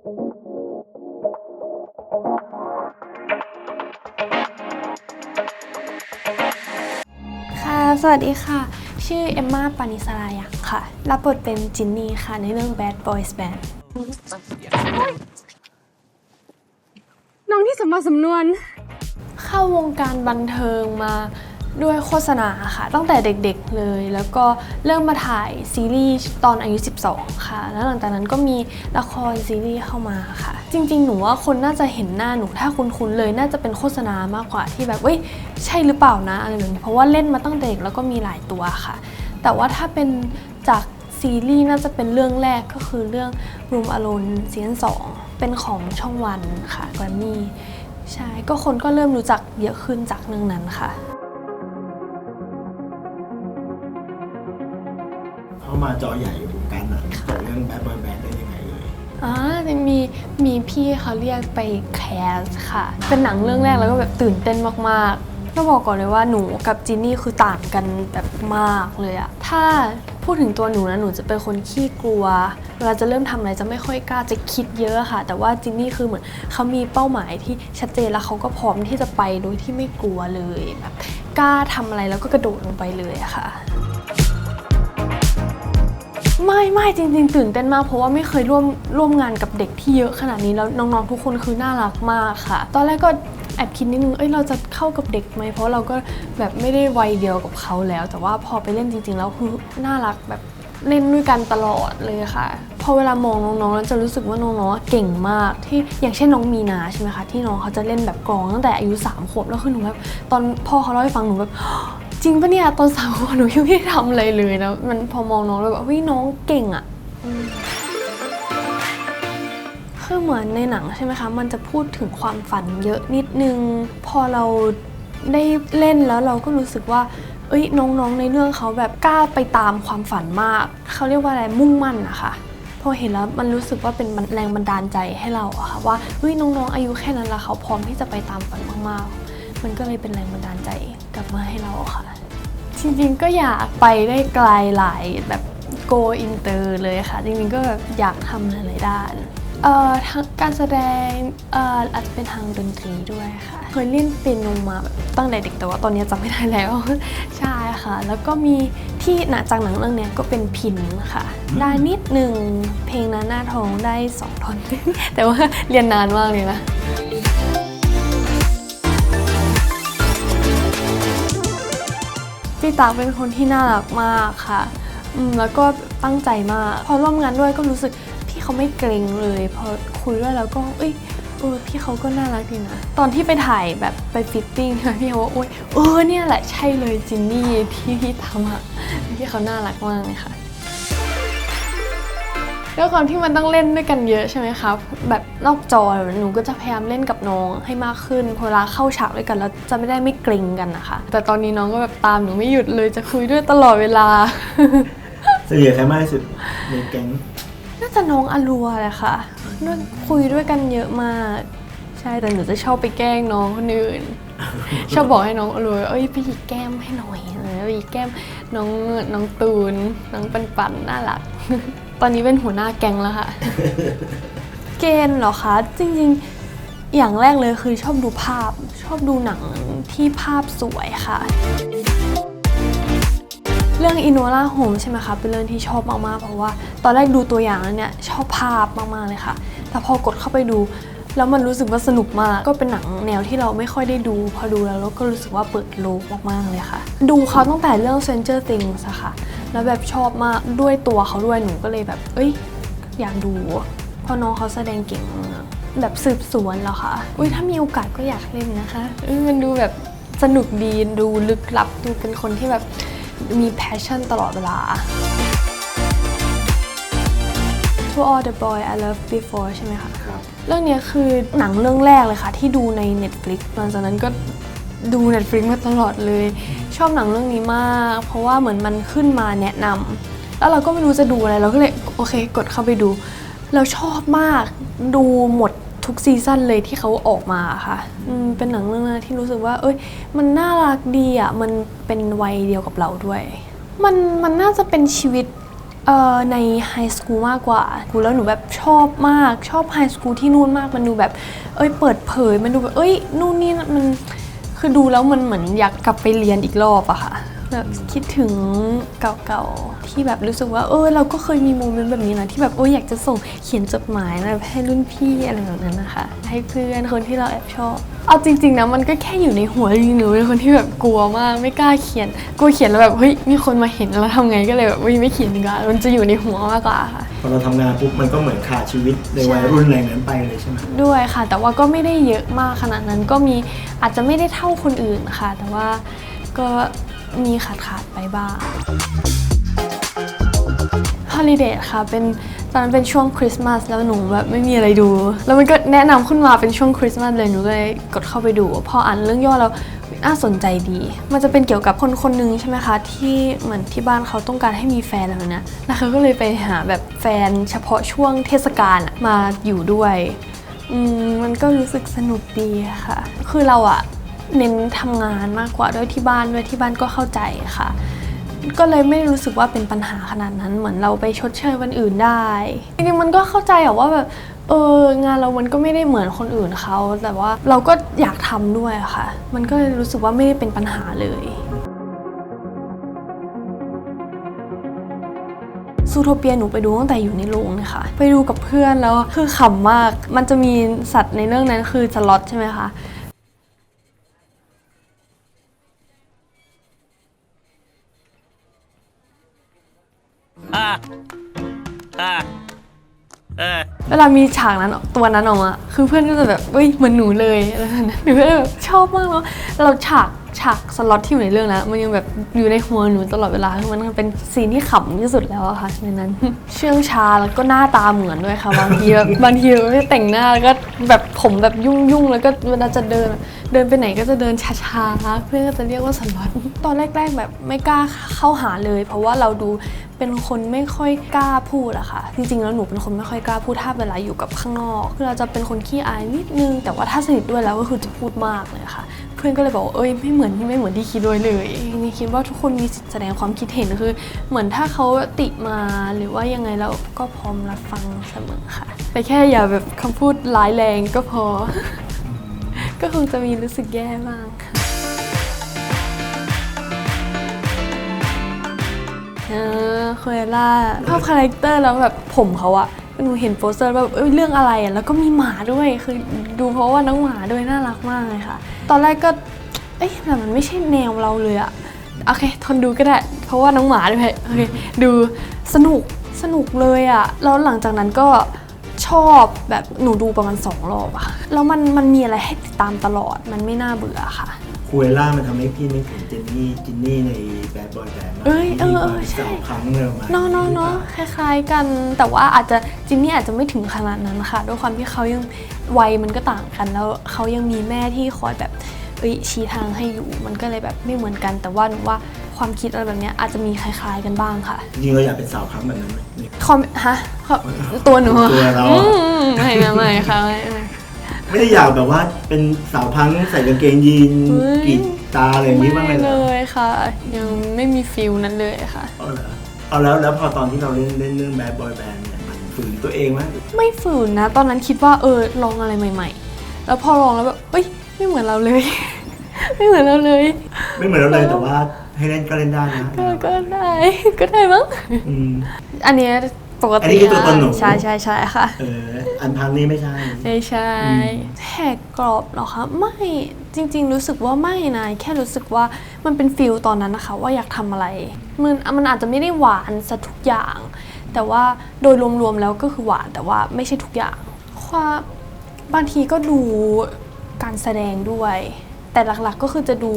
ค่ะ สวัสดีค่ะ ชื่อเอมมาปานิสรายังค่ะ รับบทเป็นจินนี่ค่ะ ในเรื่อง Bad Boys Band น้องที่สมมาสำนวน เข้าวงการบันเทิงมา ด้วยโฆษณาค่ะ ตั้งแต่เด็กๆเลย แล้วก็เริ่มมาถ่ายซีรีส์ตอนอายุ 12 ค่ะ แล้วหลังจากนั้นก็มีละครซีรีส์เข้ามาค่ะ จริง ๆ หนูว่าคนน่าจะเห็นหน้าหนูถ้าคุ้นๆเลยน่าจะเป็นโฆษณามากกว่าที่แบบเว้ยใช่หรือเปล่านะอะไรแบบนี้เพราะว่าเล่นมาตั้งแต่เด็กแล้วก็มีหลายตัวค่ะ แต่ว่าถ้าเป็นจากซีรีส์น่าจะเป็นเรื่องแรกก็คือเรื่อง Room Alone ซีซั่น2เป็นของช่องวันค่ะแกรมมี่ใช่ ก็คนก็เริ่มรู้จักเยอะขึ้นจากเรื่องนั้นค่ะ มาจอใหญ่วงการหนังจากเรื่องแบดบอยแบนได้ยังไงเลยอ่าจะมีมีพี่เขาเรียกไปแคสค่ะ เป็นหนังเรื่องแรกแล้วก็แบบตื่นเต้นมากๆต้องบอกก่อนเลยว่าหนูกับจินนี่คือต่างกันแบบมากเลยอะถ้าพูดถึงตัวหนูนะหนูจะเป็นคนขี้กลัว เวลาจะเริ่มทำอะไรจะไม่ค่อยกล้าจะคิดเยอะค่ะ แต่ว่าจินนี่คือเหมือนเขามีเป้าหมายที่ชัดเจนแล้วเขาก็พร้อมที่จะไปโดยที่ไม่กลัวเลยแบบกล้าทำอะไรแล้วก็กระโดดลงไปเลยอะค่ะ ไม่ไม่จริง ๆ ตื่นเต้นมากเพราะว่าไม่เคยร่วมร่วมงานกับเด็กที่เยอะขนาดนี้แล้วน้องๆทุกคนคือน่ารักมากค่ะ ตอนแรกก็แอบคิดนิดนึงเอ้ยเราจะเข้ากับเด็กไหมเพราะเราก็แบบไม่ได้วัยเดียวกับเขาแล้ว แต่ว่าพอไปเล่นจริง ๆ แล้วคือน่ารักแบบเล่นด้วยกันตลอดเลยค่ะ พอเวลามองน้องๆแล้วจะรู้สึกว่าน้องๆเก่งมากที่อย่างเช่นน้องมีนาใช่ไหมคะที่น้องเขาจะเล่นแบบกลองตั้งแต่อายุ3ขวบแล้วคือหนูแบบตอนพ่อเขาเล่าให้ฟังหนูแบบ จริงปะเนี่ยตอนสาวบหนูยังไม่ได้ทำอะไรเลยนะ มันพอมองน้องแล้วแบบเฮ้ยน้องเก่งอะ่ะอืมคือเหมือนในหนังใช่ไหมคะ มันจะพูดถึงความฝันเยอะนิดนึง พอเราได้เล่นแล้วเราก็รู้สึกว่า เอ้ยน้องๆในเรื่องเขาแบบกล้าไปตามความฝันมาก เขาเรียกว่าอะไรมุ่งมั่นนะคะพอเห็นแล้วมันรู้สึกว่าเป็นแรงบันดาลใจให้เราอะค่ะว่าเฮ้ยน้องๆอายุแค่นั้นละเขาพร้อมที่จะไปตามฝันมากๆ มันก็เลยเป็นแรงบันดาลใจกลับมาให้เราค่ะ จริงๆก็อยากไปได้ไกลหลายแบบ go inter เลยค่ะ จริงๆก็แบบอยากทำหลายๆด้านเอ่อทางการแสดงเอ่ออาจจะเป็นทางดนตรีด้วยค่ะ เคยเล่นเปียโนมาแบบตั้งแต่เด็กแต่ว่าตอนนี้จำไม่ได้แล้ว ใช่ค่ะ แล้วก็มีที่หนาจากหนังเรื่องนี้ก็เป็นพินค่ะ ได้นิดหนึ่งเพลงนั้นหน้าท้องได้สองท่อนแต่ว่าเรียนนานมากเลยนะ พี่ตากเป็นคนที่น่ารักมากค่ะแล้วก็ตั้งใจมาก พอร่วมงานด้วยก็รู้สึกพี่เขาไม่เกรงเลย พอคุยด้วยแล้วก็เอ้ยเออพี่เขาก็น่ารักดีนะ ตอนที่ไปถ่ายแบบไปฟิตติ้งพี่เขาว่าโอ้ยเออเนี่ยแหละใช่เลยจินนี่ที่พี่ทำอะพี่เขาน่ารักมากเลยค่ะ ด้วยความที่มันต้องเล่นด้วยกันเยอะใช่ไหมคะแบบนอกจอหนูก็จะพยายามเล่นกับน้องให้มากขึ้นพอเวลาเข้าฉากด้วยกันแล้วจะไม่ได้ไม่เกรงกันนะคะ แต่ตอนนี้น้องก็แบบตามหนูไม่หยุดเลยจะคุยด้วยตลอดเวลาสนิทกับใครมากที่สุดในแก๊งน่าจะน้องอลัวแหละค่ะด้วยคุยด้วยกันเยอะมาก ใช่แต่หนูจะชอบไปแกล้งน้องคนอื่น ชอบบอกให้น้องอลัวเอ้ยพี่แก้มให้หน่อยอะพี่แก้มน้องน้องตูนน้องปันปันน่ารัก ตอนนี้เป็นหัวหน้าแก๊งแล้วค่ะ เกณฑ์เหรอคะ จริงๆ อย่างแรกเลยคือชอบดูภาพ ชอบดูหนังที่ภาพสวยค่ะเรื่องอิน o ล่าโฮมใช่ไหมคะ เป็นเรื่องที่ชอบมาก ๆ เพราะว่า ตอนแรกดูตัวอย่างแล้วเนี่ย ชอบภาพมาก ๆ เลยค่ะ แต่พอกดเข้าไปดู แล้วมันรู้สึกว่าสนุกมาก ก็เป็นหนังแนวที่เราไม่ค่อยได้ดู พอดูแล้วเราก็รู้สึกว่าเปิดโลกมากๆเลยค่ะ ดูเขาตั้งแต่เรื่อง Stranger Things อะค่ะ แล้วแบบชอบมากด้วยตัวเขาด้วยหนูก็เลยแบบ เอ้ย อยากดูเพราะน้องเขาแสดงเก่งแบบสืบสวนเหรอคะอุ้ยถ้ามีโอกาสก็อยากเล่นนะคะมันดูแบบสนุกดีดูลึกลับดูเป็นคนที่แบบมี passion ตลอดเวลา To All the Boy I Loved Before ใช่ไหมคะ เรื่องนี้คือหนังเรื่องแรกเลยค่ะ ที่ดูใน Netflix หลังจากนั้นก็ดู Netflix มาตลอดเลย ชอบหนังเรื่องนี้มาก เพราะว่าเหมือนมันขึ้นมาแนะนำแล้วเราก็ไม่รู้จะดูอะไรเราก็เลยโอเค กดเข้าไปดู เราชอบมากดูหมดทุกซีซั่นเลยที่เขาออกมาค่ะเป็นหนังเรื่องแรกที่รู้สึกว่า เอ้ย มันน่ารักดีอะ มันเป็นวัยเดียวกับเราด้วย มันมันน่าจะเป็นชีวิต เอ่อในไฮสคูลมากกว่ากูแล้วหนูแบบชอบมาก ชอบไฮสคูลที่นู่นมากมันดูแบบ เอ้ยเปิดเผยมันดูแบบเอ้ยนู่นนี่มันคือดูแล้วมันเหมือนอยากกลับไปเรียนอีกรอบอะค่ะ แบบคิดถึงเก่าๆที่แบบรู้สึกว่าเออเราก็เคยมีโมเมนต์แบบนี้นะที่แบบโอ้ยอยากจะส่งเขียนจดหมายนะให้รุ่นพี่อะไรแบบนั้นนะคะ ให้เพื่อนคนที่เราแอบชอบเอาจริงๆนะมันก็แค่อยู่ในหัวจริงๆหนูเป็นคนที่แบบกลัวมากไม่กล้าเขียนกลัวเขียนแล้วแบบเฮ้ยมีคนมาเห็นแล้วทำไงก็เลยแบบเฮ้ยไม่เขียนดีกว่ามันจะอยู่ในหัวมากกว่าค่ะพอเราทำงานปุ๊บมันก็เหมือนขาดชีวิตในวัยรุ่นแรงนั้นไปเลยใช่ไหมด้วยค่ะ แต่ว่าก็ไม่ได้เยอะมากขนาดนั้นก็มีอาจจะไม่ได้เท่าคนอื่นค่ะ แต่ว่าก็ มีขาดขาดไปบ้างฮอลิเดย์ค่ะเป็นตอนนั้นเป็นช่วงคริสต์มาสแล้วหนูแบบไม่มีอะไรดู แล้วมันก็แนะนำขึ้นมาเป็นช่วงคริสต์มาสเลยหนูก็เลยกดเข้าไปดู พออ่านเรื่องย่อแล้วน่าสนใจดี มันจะเป็นเกี่ยวกับคนคนหนึงใช่ไหมคะ ที่เหมือนที่บ้านเขาต้องการให้มีแฟนอะไรแบบเนี้ยแล้วเขาก็เลยไปหาแบบแฟนเฉพาะช่วงเทศกาลมาอยู่ด้วยอืมมันก็รู้สึกสนุกดีค่ะ คือเราอะ เน้นทำงานมากกว่าด้วยที่บ้านด้วยที่บ้านก็เข้าใจค่ะ ก็เลยไม่รู้สึกว่าเป็นปัญหาขนาดนั้นเหมือนเราไปชดเชยวันอื่นได้จริงๆมันก็เข้าใจอะว่าแบบเอองานเรามันก็ไม่ได้เหมือนคนอื่นเขาแต่ว่าเราก็อยากทำด้วยค่ะ มันก็เลยรู้สึกว่าไม่ได้เป็นปัญหาเลยซูโทเปียหนูไปดูตั้งแต่อยู่ในโรงเลยค่ะ ไปดูกับเพื่อนแล้วคือขำมาก มันจะมีสัตว์ในเรื่องนั้นคือสล็อตใช่ไหมคะ อ่าเออเวลามีฉากนั้นตัวนั้นออกมา คือเพื่อนก็จะแบบเฮ้ยเหมือนหนูเลยอะไรแบบนั้นหนูก็เลยแบบชอบมากแล้วเราฉาก ฉากสล็อตที่อยู่ในเรื่องนะมันยังแบบอยู่ในหัวหนูตลอดเวลาคือมันเป็นซีนที่ขำที่สุดแล้วอะค่ะในนั้น เชื่องช้าแล้วก็หน้าตาเหมือนด้วยค่ะ บางทีแบบบางทีไม่แต่งหน้าแล้วก็แบบผมแบบยุ่งยุ่งๆแล้วก็เวลาจะเดินเดินไปไหนก็จะเดินช้าๆเพื่อนก็จะเรียกว่าสล็อตตอนแรกๆแบบไม่กล้าเข้าหาเลย เพราะว่าเราดูเป็นคนไม่ค่อยกล้าพูดอะค่ะ จริงๆ แล้วหนูเป็นคนไม่ค่อยกล้าพูดถ้าเวลาอยู่กับข้างนอก คือเราจะเป็นคนขี้อายนิดนึง แต่ว่าถ้าสนิทด้วยแล้วก็คือจะพูดมากเลยค่ะ พื่อนก็เลยบอกว่าเอ้ยไม่เหมือนไม่เหมือนที่คิดเลยเลยนี่คิดว่าทุกคนมีสิทธิ์แสดงความคิดเห็นคือ เหมือนถ้าเขาติมาหรือว่ายังไงแล้วก็พร้อมรับฟังเสมอค่ะ แต่แค่อย่าแบบคำพูดร้ายแรงก็พอ ก็คงจะมีรู้สึกแย่บ้างค่ะเออคเอล่าชอบคาแรคเตอร์แล้วแบบผมเขาอะ หนูเห็นโปสเตอร์แบบเอ้ยเรื่องอะไรอะแล้วก็มีหมาด้วยคือดูเพราะว่าน้องหมาด้วยน่ารักมากเลยค่ะ ตอนแรกก็เอ้ยแต่มันไม่ใช่แนวเราเลยอะโอเค ทนดูก็ได้ เพราะว่าน้องหมาด้วยโอเคดูสนุกสนุกเลยอะแล้วหลังจากนั้นก็ชอบแบบหนูดูประมาณสองรอบอะแล้วมันมันมีอะไรให้ติดตามตลอดมันไม่น่าเบื่อค่ะ คูเอล่ามันทำให้พี่นึกถึงเจนนี่จินนี่ในแบดบอยแบนด์เอ้ยเออเออใช่สาวครั้งเลยออกมาเนาะเนาะเนาะคล้ายๆกัน แต่ว่าอาจจะจินนี่อาจจะไม่ถึงขนาดนั้นค่ะ ด้วยความที่เขายังวัยมันก็ต่างกัน แล้วเขายังมีแม่ที่คอยแบบเอ้ยชี้ทางให้อยู่มันก็เลยแบบไม่เหมือนกัน แต่ว่าหนูว่าความคิดอะไรแบบเนี้ยอาจจะมีคล้าย ๆกันบ้างค่ะจริงๆเราอยากเป็นสาวครั้งแบบนั้นไหมนี่คอมฮะคอมตัวหนูอะตัวเรา อือะมไม่นะไม่ค่ะไม่ไม่ ไม่ได้อยากแบบว่าเป็นสาวพังใส่กางเกงยีนเฮ้ย กรีดตาอะไรอย่างนี้บ้างไหมไม่เหรเลอยค่ะ ยังไม่มีฟิลนั้นเลยค่ะ เอาเหรอเอาแล้วแล้วพอตอนที่เราเล่นเล่นเรื่องแบดบอยแบนด์เนี่ยมันฝืนตัวเองไหมไม่ฝืนนะ ตอนนั้นคิดว่าเออลองอะไรใหม่ ๆ แล้วพอลองแล้วแบบเอ้ยไม่เหมือนเราเลย ไม่เหมือนเราเลย ไม่เหมือนเราเลยแต่ว่าให้เล่นก็เล่นได้นะก็ก็ได้ ก็ได้มั้ง อืม อันเนี้ย ปกอันตินี้คือตัวตนหนู ใช่ใช่ใช่ค่ะ เออ อันพังนี้ไม่ใช่ ไม่ใช่แหกกรอบเหรอคะไม่จริง ๆ รู้สึกว่าไม่นะแค่รู้สึกว่ามันเป็นฟิลตอนนั้นนะคะ ว่าอยากทำอะไร มันมันอาจจะไม่ได้หวานซะทุกอย่าง แต่ว่าโดยรวมๆแล้วก็คือหวานแต่ว่าไม่ใช่ทุกอย่างความบางทีก็ดูการแสดงด้วย แต่หลักๆก็คือจะดู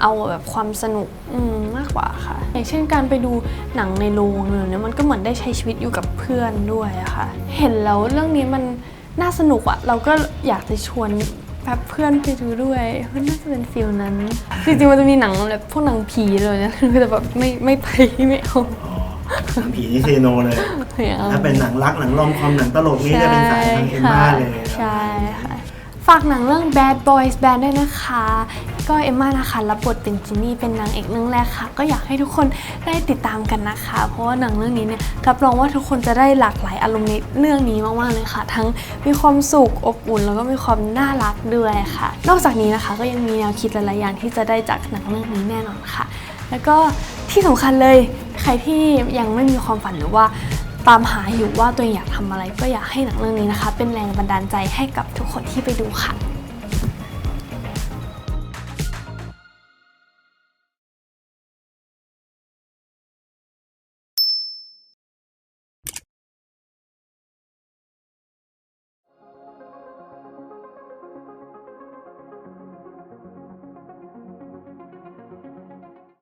เอาแบบความสนุกอืมมากกว่าค่ะ อย่างเช่นการไปดูหนังในโรงเนี่ยมันก็เหมือนได้ใช้ชีวิตอยู่กับเพื่อนด้วยอะค่ะ เห็นแล้วเรื่องนี้มันน่าสนุกอะเราก็อยากจะชวนแบบเพื่อนไปดูด้วยมันน่าจะเป็นฟิลนั้น จริงๆมันจะมีหนังแบบพวกหนังผีเลยนะคือแต่แบบไม่ไม่ไปไม่เอาอ๋อหนังผีนี่เซโนเลยไม่เอาถ้าเป็นหนังรักหนังรอมคอมหนังตลกนี่จะเป็นสายทางเอ็มค่ะม่าเลย ใช่ค่ะ ฝากหนังเรื่อง Bad Boys Band ด้วยนะคะ ก็เอมมานะคะรับบทเป็นจินนี่เป็นนางเอกเรื่องแรกค่ะ ก็อยากให้ทุกคนได้ติดตามกันนะคะ เพราะว่าหนังเรื่องนี้เนี่ยรับรองว่าทุกคนจะได้หลากหลายอารมณ์ในเรื่องนี้มากๆเลยค่ะ ทั้งมีความสุขอบอุ่น แล้วก็มีความน่ารักด้วยค่ะ นอกจากนี้นะคะก็ยังมีแนวคิดหลายๆอย่างที่จะได้จากหนังเรื่องนี้แน่นอนค่ะ แล้วก็ที่สำคัญเลยใครที่ยังไม่มีความฝันหรือว่าตามหาอยู่ว่าตัวเองอยากทำอะไร ก็อยากให้หนังเรื่องนี้นะคะ เป็นแรงบันดาลใจให้กับทุกคนที่ไปดูค่ะ